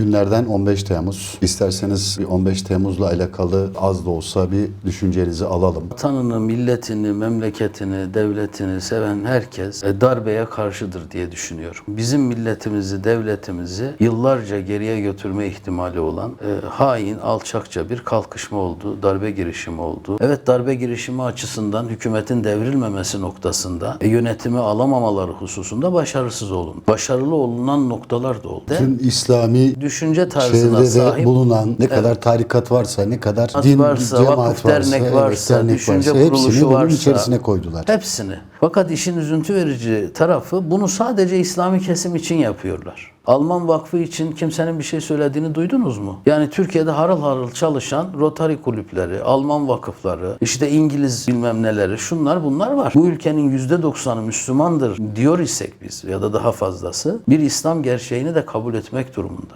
Günlerden 15 Temmuz. İsterseniz bir 15 Temmuz'la alakalı az da olsa bir düşüncenizi alalım. Vatanını, milletini, memleketini, devletini seven herkes e, darbeye karşıdır diye düşünüyorum. Bizim milletimizi, devletimizi yıllarca geriye götürme ihtimali olan e, hain, alçakça bir kalkışma oldu, darbe girişimi oldu. Evet darbe girişimi açısından hükümetin devrilmemesi noktasında e, yönetimi alamamaları hususunda başarısız olun. Başarılı olunan noktalar da oldu. Tüm İslami Düşünce tarzına çevrede sahip bulunan ne kadar tarikat varsa, ne kadar Cemaat din, varsa, cemaat vakıf, varsa, dernek evet, varsa, dernek düşünce varsa, kuruluşu hepsini bunun varsa- içerisine koydular. Hepsini. Fakat işin üzüntü verici tarafı bunu sadece İslami kesim için yapıyorlar. Alman Vakfı için kimsenin bir şey söylediğini duydunuz mu? Yani Türkiye'de harıl harıl çalışan Rotary kulüpleri, Alman vakıfları, işte İngiliz bilmem neleri, şunlar bunlar var. Bu ülkenin %90'ı Müslümandır diyor isek biz ya da daha fazlası bir İslam gerçeğini de kabul etmek durumunda.